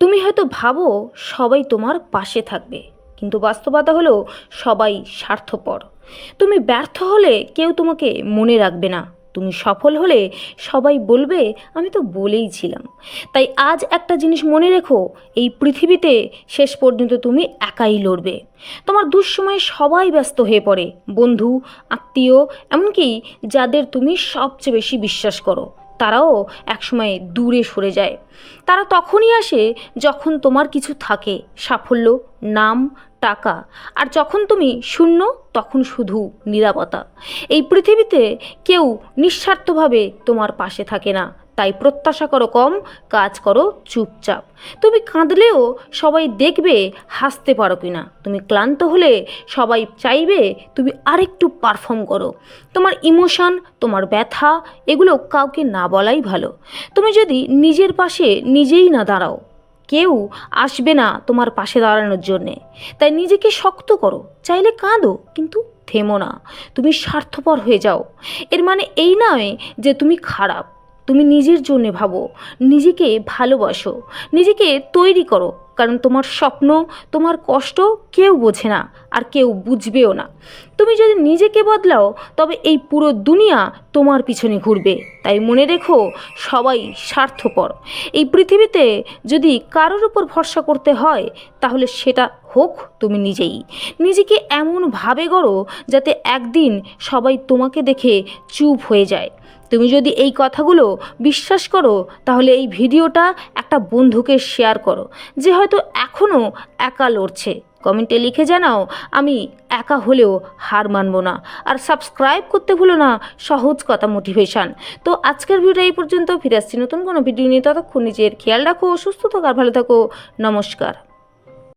তুমি হয়তো ভাবো সবাই তোমার পাশে থাকবে, কিন্তু বাস্তবতা হলো সবাই স্বার্থপর। তুমি ব্যর্থ হলে কেউ তোমাকে মনে রাখবে না। তুমি সফল হলে সবাই বলবে, আমি তো বলেই ছিলাম। তাই আজ একটা জিনিস মনে রেখো, এই পৃথিবীতে শেষ পর্যন্ত তুমি একাই লড়বে। তোমার দুঃসময়ে সবাই ব্যস্ত হয়ে পড়ে, বন্ধু, আত্মীয়, এমনকি যাদের তুমি সবচেয়ে বেশি বিশ্বাস করো। তারাও একসময় দূরে সরে যায়। তারা তখনই আসে যখন তোমার কিছু থাকে, সাফল্য, নাম, টাকা। আর যখন তুমি শূন্য, তখন শুধু নিরাপত্তা। এই পৃথিবীতে কেউ নিঃস্বার্থভাবে তোমার পাশে থাকে না। তাই প্রত্যাশা করো কম, কাজ করো চুপচাপ। তুমি কাঁদলেও সবাই দেখবে হাসতে পারো কি না তুমি ক্লান্ত হলে সবাই চাইবে তুমি আরেকটু পারফর্ম করো। তোমার ইমোশান তোমার ব্যথা, এগুলো কাউকে না বলাই ভালো। তুমি যদি নিজের পাশে নিজেই না দাঁড়াও, কেউ আসবে না তোমার পাশে দাঁড়ানোর জন্যে। তাই নিজেকে শক্ত করো। চাইলে কাঁদো, কিন্তু থেমো না। তুমি স্বার্থপর হয়ে যাও। এর মানে এই নয় যে তুমি খারাপ। তুমি নিজের জন্য ভাবো, নিজেকে ভালোবাসো, নিজেকে তৈরি করো। কারণ তোমার স্বপ্ন, তোমার কষ্ট কেউ বোঝে না। আর কেউ বুঝবেও না। তুমি যদি নিজেকে বদলাও, তবে এই পুরো দুনিয়া তোমার পিছনে ঘুরবে। তাই মনে রেখো, সবাই স্বার্থপর। এই পৃথিবীতে যদি কারোর উপর ভরসা করতে হয়, তাহলে সেটা হোক তুমি নিজেই। নিজেকে এমনভাবে গড়ো, যাতে একদিন সবাই তোমাকে দেখে চুপ হয়ে যায়। তুমি যদি এই কথাগুলো বিশ্বাস করো, তাহলে এই ভিডিওটা একটা বন্ধুকে শেয়ার করো, যে হয়তো এখনও একা লড়ছে। কমেন্টে লিখে জানাও, আমি একা হলেও হার মানব না। আর সাবস্ক্রাইব করতে ভুলো না, সহজ কথা মোটিভেশান তো আজকের ভিডিও এই পর্যন্ত, ফিরে আসছি নতুন কোনো ভিডিও নিয়ে। ততক্ষণ নিজের খেয়াল রাখো, সুস্থ থাকো আর ভালো থাকো। নমস্কার।